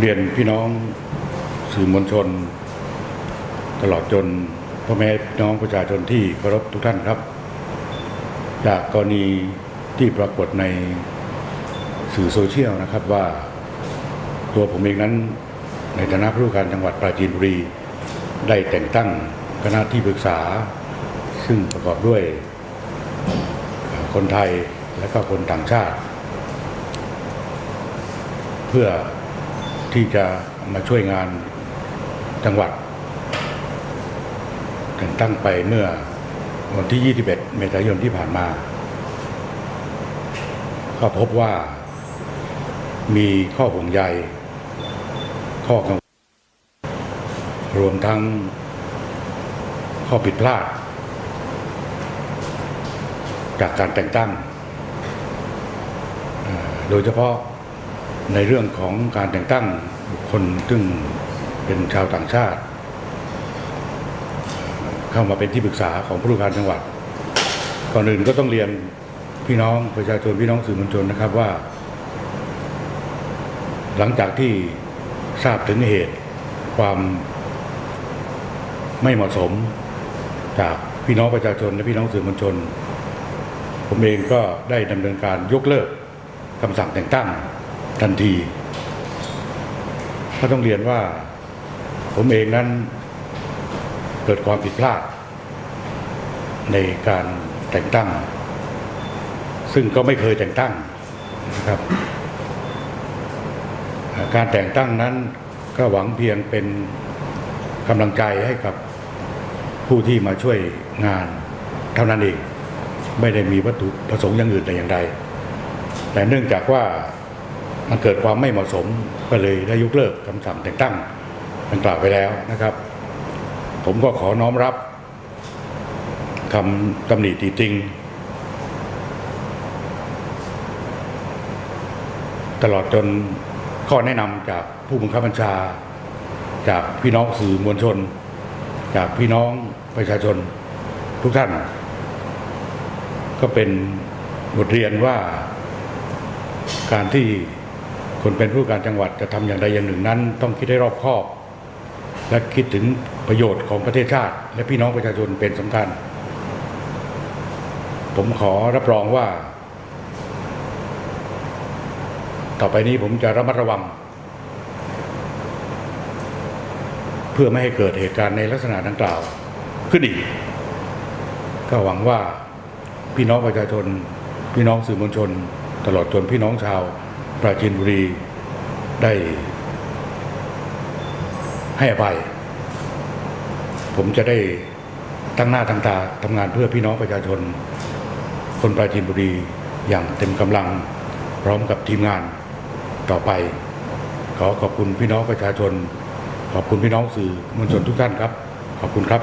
เรียนพี่น้องสื่อมวลชน ตลอดจนพ่อแม่พี่น้องประชาชนที่เคารพทุกท่านครับ จากกรณีที่ปรากฏในสื่อโซเชียลนะครับว่าตัวผมเองนั้นในฐานะผู้การจังหวัดปราจีนบุรี ได้แต่งตั้งคณะที่ปรึกษา ซึ่งประกอบด้วย คนไทยและก็คนต่างชาติ เพื่อ ที่จะมาช่วยงานจังหวัดแต่งตั้งไปเมื่อวันที่ 21 เมษายนที่ผ่านมา ก็พบว่ามีข้อห่วงใย ข้อกังวลรวมทั้งข้อผิดพลาด จากการแต่งตั้ง โดยเฉพาะ ในเรื่องของการแต่งตั้งบุคคลซึ่งเป็นชาวต่างชาติ เข้ามาเป็นที่ปรึกษาของผู้ว่าการจังหวัด ก่อนอื่นก็ต้องเรียนพี่น้องประชาชนพี่น้องสื่อมวลชนนะครับว่า หลังจากที่ทราบถึงเหตุความไม่เหมาะสมจากพี่น้องประชาชนและพี่น้องสื่อมวลชน ผมเองก็ได้ดำเนินการยกเลิกคำสั่งแต่งตั้ง ทันทีก็ต้องเรียนว่า ผมเองนั้นเกิดความผิดพลาด ในการแต่งตั้ง ซึ่งก็ไม่เคยแต่งตั้งนะครับ การแต่งตั้งนั้นก็หวังเพียงเป็นกำลังใจให้กับผู้ที่มาช่วยงานเท่านั้นเอง ไม่ได้มีวัตถุประสงค์อย่างอื่นแต่อย่างใด แต่เนื่องจากว่า มันเกิดความไม่เหมาะสมก็เลยได้ยกเลิกคำสั่งแต่งตั้งดังกล่าวไปแล้วนะครับ ผมก็ขอน้อมรับคำตำหนิติติง ตลอดจนข้อแนะนำจากผู้บังคับบัญชา จากพี่น้องสื่อมวลชน จากพี่น้องประชาชนทุกท่าน ก็เป็นบทเรียนว่าการที่ คนเป็นผู้การจังหวัดจะทำอย่างใดอย่างหนึ่งนั้น ต้องคิดให้รอบคอบ และคิดถึงประโยชน์ของประเทศชาติ และพี่น้องประชาชนเป็นสำคัญ ผมขอรับรองว่า ต่อไปนี้ผมจะระมัดระวัง เพื่อไม่ให้เกิดเหตุการณ์ในลักษณะดังกล่าวขึ้นอีกก็หวังว่าพี่น้องประชาชน พี่น้องสื่อมวลชน ตลอดจนพี่น้องชาว ปราจีนบุรีได้ให้อภัย ผมจะได้ตั้งหน้าตั้งตาทำงานเพื่อพี่น้องประชาชน คนปราจีนบุรีอย่างเต็มกำลังพร้อมกับทีมงานต่อไป ขอขอบคุณพี่น้องประชาชน ขอบคุณพี่น้องสื่อมวลชนทุกท่านครับ ขอบคุณครับ